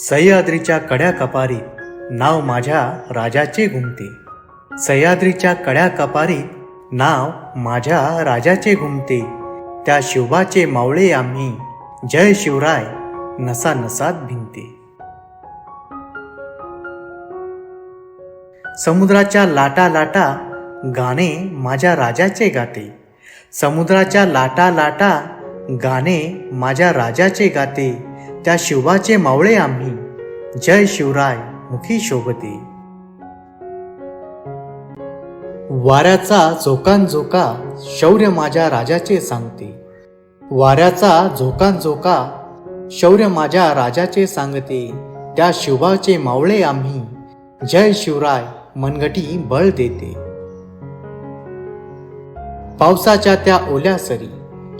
सह्याद्रीच्या कड्या कपारीत नाव माझ्या राजाचे घुमते. सह्याद्रीच्या कड्या कपारीत नाव माझ्या राजाचे घुमते. त्या शिवबाचे मावळे आम्ही जय शिवराय नसा नसात भिंते. समुद्राच्या लाटा लाटा गाणे माझ्या राजाचे गाते. समुद्राच्या लाटा लाटा गाणे माझ्या राजाचे गाते. त्या शिवाचे मावळे आम्ही. जय शिवराय मुखी शोभते. वाऱ्याचा झोकान झोका शौर्य माझ्या राजाचे सांगते. वाऱ्याचा झोकान झोका शौर्य माझ्या राजाचे सांगते. त्या शिवाचे मावळे आम्ही. जय शिवराय मनगटी बळ देते. पावसाच्या त्या ओल्या सरी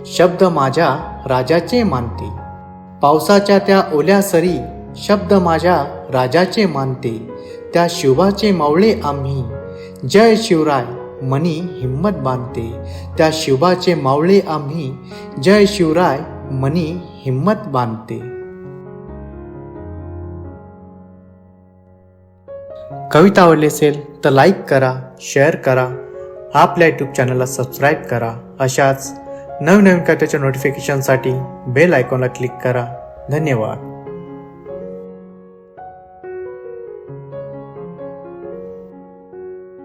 शब्द माझ्या राजाचे मानते. पावसाच्या त्या ओल्या सरी शब्द माझ्या राजाचे मानते. त्या शिवाचे मावळे आम्ही. जय शिवराय मनी हिम्मत बांधते. त्या शिवाचे मावळे आम्ही. जय शिवराय मनी हिम्मत बांधते. कविता आवडली असेल तर लाईक करा शेअर करा. आपल्या यूट्यूब चॅनलला सबस्क्राईब करा. अशाच नवनवीन खात्याच्या नोटिफिकेशनसाठी बेल आयकॉनला क्लिक करा. धन्यवाद.